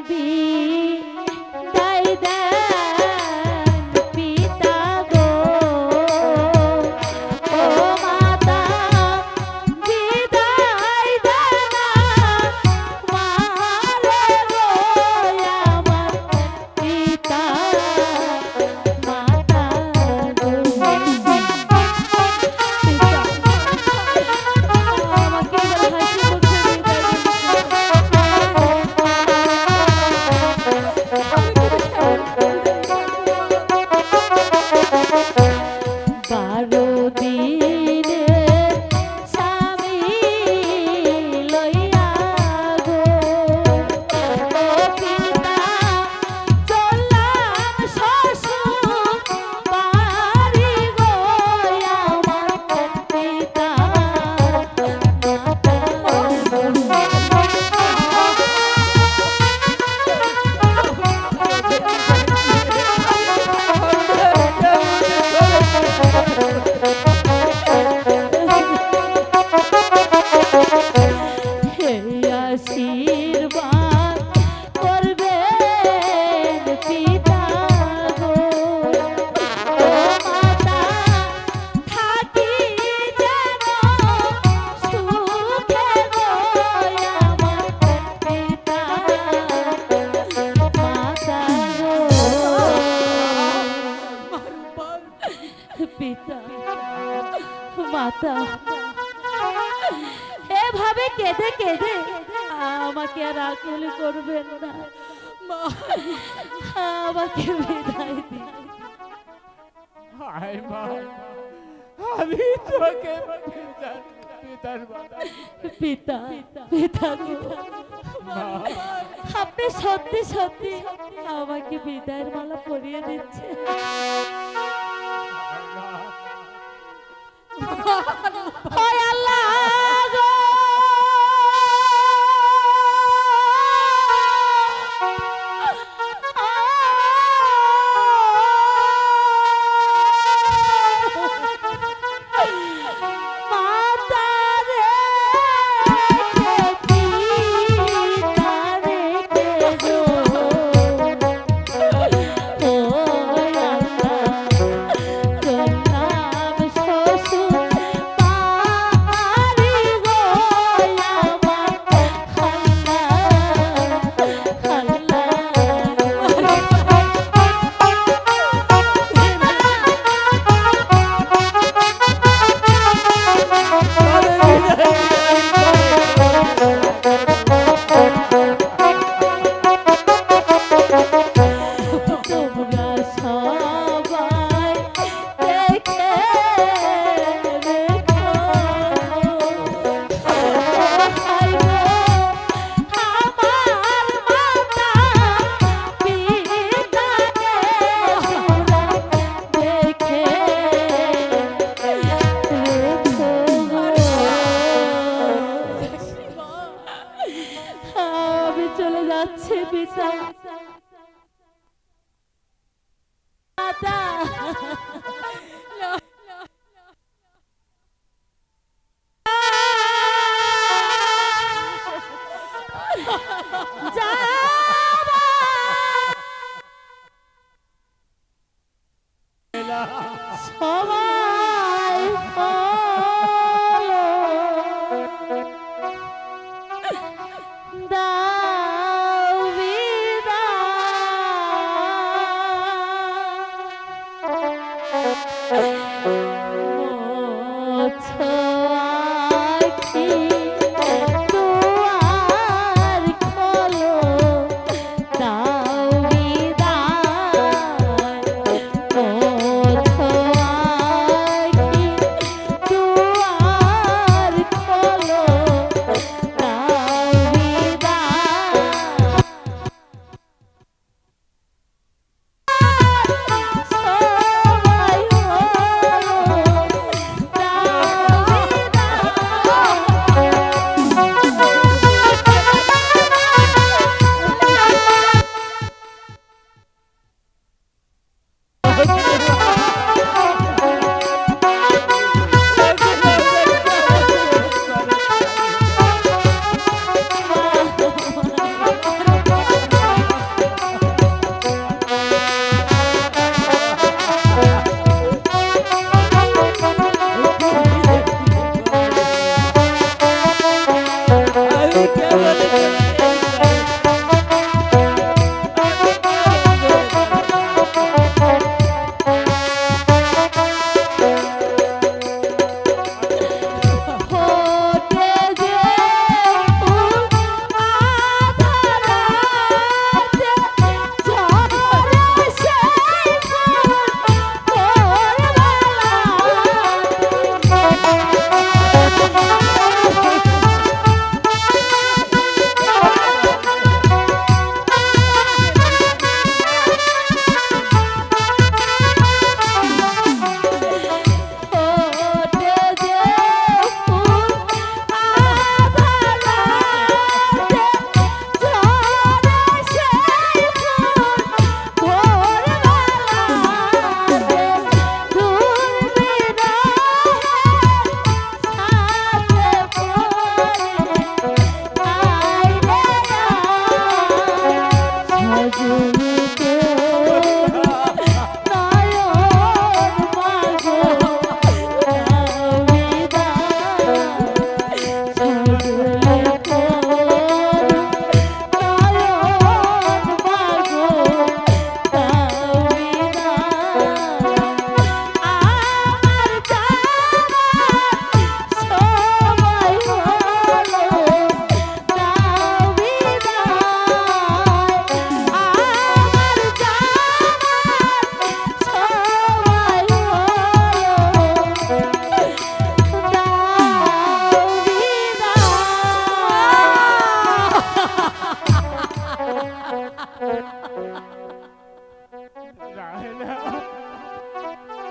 পিতা মাতা। এভাবে কেঁদে কেঁদে আমাকে আর আকুল করবেন না। আমাকে বিদায় দিন। আমি তোকে পিতার পিতার পিতা পিতা আপনি সত্যি সত্যি আমাকে বিদায়ের মালা পরিয়ে দিচ্ছে আল্লাহ মাতা সবাই